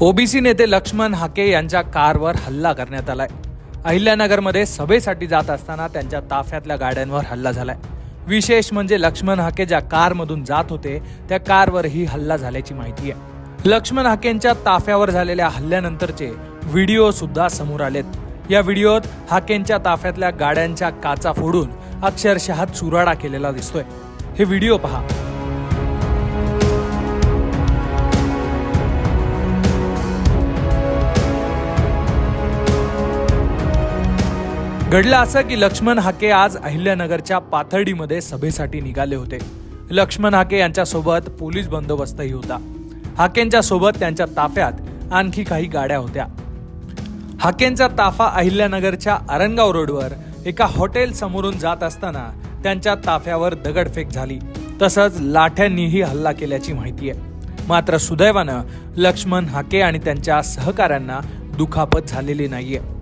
OBC नेते लक्ष्मण हाके यांच्या कारवर हल्ला करण्यात आलाय. अहिल्यानगरमध्ये सभेसाठी जात असताना त्यांच्या ताफ्यातल्या गाड्यांवर हल्ला झालाय. विशेष म्हणजे लक्ष्मण हाके ज्या कारमधून जात होते त्या कारवरही हल्ला झाल्याची माहिती आहे. लक्ष्मण हाकेंच्या ताफ्यावर झालेल्या हल्ल्यानंतरचे व्हिडिओ सुद्धा समोर आलेत. या व्हिडिओत हाकेंच्या ताफ्यातल्या गाड्यांच्या काचा फोडून अक्षरशः चुराडा केलेला दिसतोय. हे व्हिडिओ पहा. घडलं असं की लक्ष्मण हाके आज अहिल्यानगरच्या पाथर्डीमध्ये सभेसाठी निघाले होते. लक्ष्मण हाके यांच्यासोबत पोलीस बंदोबस्तही होता. हाकेंच्या सोबत त्यांच्या ताफ्यात आणखी काही गाड्या होत्या. हाकेंचा ताफा अहिल्यानगरच्या आरंगाव रोडवर एका हॉटेल समोरून जात असताना त्यांच्या ताफ्यावर दगडफेक झाली. तसंच लाठ्यांनीही हल्ला केल्याची माहिती आहे. मात्र सुदैवानं लक्ष्मण हाके आणि त्यांच्या सहकाऱ्यांना दुखापत झालेली नाहीये.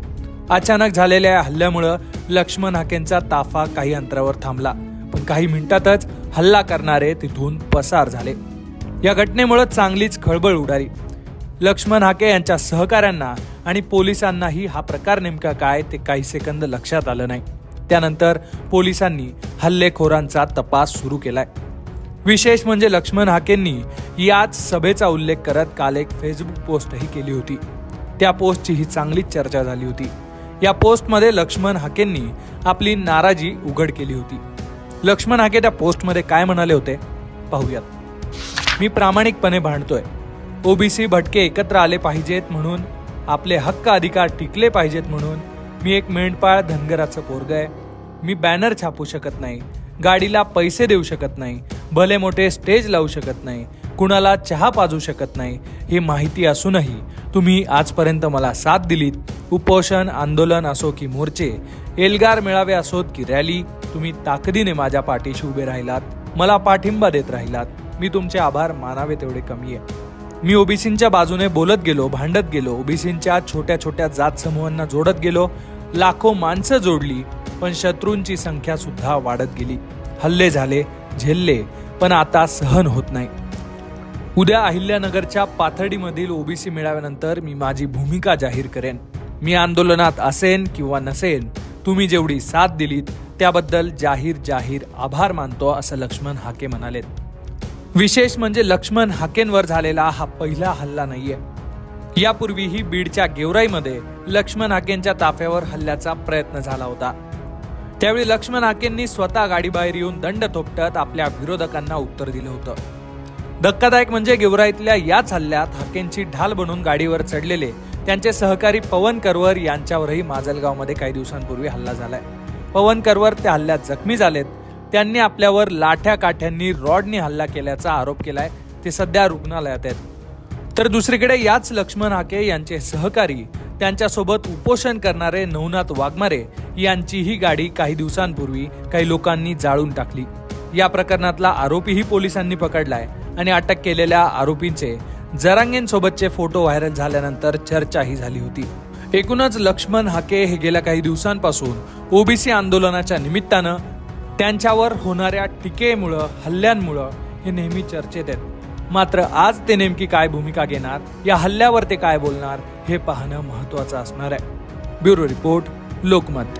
अचानक झालेल्या या हल्ल्यामुळं लक्ष्मण हाकेंचा ताफा काही अंतरावर थांबला. पण काही मिनिटातच हल्ला करणारे तिथून पसार झाले. या घटनेमुळे चांगलीच खळबळ उडाली. लक्ष्मण हाके यांच्या सहकाऱ्यांना आणि पोलिसांनाही हा प्रकार नेमका काय ते काही सेकंद लक्षात आलं नाही. त्यानंतर पोलिसांनी हल्लेखोरांचा तपास सुरू केलाय. विशेष म्हणजे लक्ष्मण हाकेंनी याच सभेचा उल्लेख करत काल एक फेसबुक पोस्टही केली होती. त्या पोस्टची ही चांगलीच चर्चा झाली होती. या पोस्टमध्ये लक्ष्मण हाकेंनी आपली नाराजी उघड केली होती. लक्ष्मण हाके त्या पोस्टमध्ये काय म्हणाले होते? पाहूयात. मी प्रामाणिकपणे भांडतोय. ओबीसी भटके एकत्र आले पाहिजेत म्हणून आपले हक्क अधिकार टिकले पाहिजेत म्हणून मी एक मेंढपाळ धनगराचं पोरग आहे. मी बॅनर छापू शकत नाही गाडीला पैसे देऊ शकत नाही भले मोठे स्टेज लावू शकत नाही कुणाला चहा पाजू शकत नाही हे माहिती असूनही तुम्ही आजपर्यंत मला साथ दिलीत. उपोषण आंदोलन असो की मोर्चे एल्गार मेळावे असोत की रॅली तुम्ही ताकदीने माझ्या पाठीशी उभे राहिलात मला पाठिंबा देत राहिलात मी तुमचे आभार मानावे तेवढे कमी आहे. मी ओबीसींच्या बाजूने बोलत गेलो भांडत गेलो ओबीसींच्या छोट्या छोट्या जात समूहांना जोडत गेलो लाखो माणसं जोडली पण शत्रूंची संख्या सुद्धा वाढत गेली. हल्ले झाले झेलले पण आता सहन होत नाही. उद्या अहिल्यानगरच्या पाथर्डीमधील ओबीसी मेळाव्यानंतर मी माझी भूमिका जाहीर करेन. मी आंदोलनात असेन किंवा नसेन तुम्ही जेवढी साथ दिलीत त्याबद्दल जाहीर जाहीर आभार मानतो असं लक्ष्मण हाके म्हणालेत. विशेष म्हणजे लक्ष्मण हाकेंवर झालेला हा पहिला हल्ला नाहीये. यापूर्वीही बीडच्या गेवराईमध्ये लक्ष्मण हाकेंच्या ताफ्यावर हल्ल्याचा प्रयत्न झाला होता. त्यावेळी लक्ष्मण हाकेंनी स्वतः गाडीबाहेर येऊन दंड थोपटत आपल्या विरोधकांना उत्तर दिलं होतं. धक्कादायक म्हणजे गेवराईतल्या याच हल्ल्यात हाकेंची ढाल बनून गाडीवर चढलेले त्यांचे सहकारी पवन करवर यांच्यावरही माजलगावमध्ये काही दिवसांपूर्वी हल्ला झालाय. पवन करवर त्या हल्ल्यात जखमी झालेत. त्यांनी आपल्यावर लाठ्या काठ्यांनी रॉडनी हल्ला केल्याचा आरोप केलाय. ते सध्या रुग्णालयात आहेत. तर दुसरीकडे याच लक्ष्मण हाके यांचे सहकारी त्यांच्यासोबत उपोषण करणारे नवनाथ वाघमारे यांचीही गाडी काही दिवसांपूर्वी काही लोकांनी जाळून टाकली. या प्रकरणातला आरोपीही पोलिसांनी पकडलाय आणि अटक केलेल्या आरोपींचे जरांगेंसोबतचे फोटो व्हायरल झाल्यानंतर चर्चाही झाली होती. एकूणच लक्ष्मण हाके हे गेल्या काही दिवसांपासून ओबीसी आंदोलनाच्या निमित्तानं त्यांच्यावर होणाऱ्या टीकेमुळं हल्ल्यांमुळं हे नेहमी चर्चेत आहेत. मात्र आज ते नेमकी काय भूमिका घेणार या हल्ल्यावर ते काय बोलणार हे पाहणं महत्वाचं असणार आहे. Bureau report Lokmat.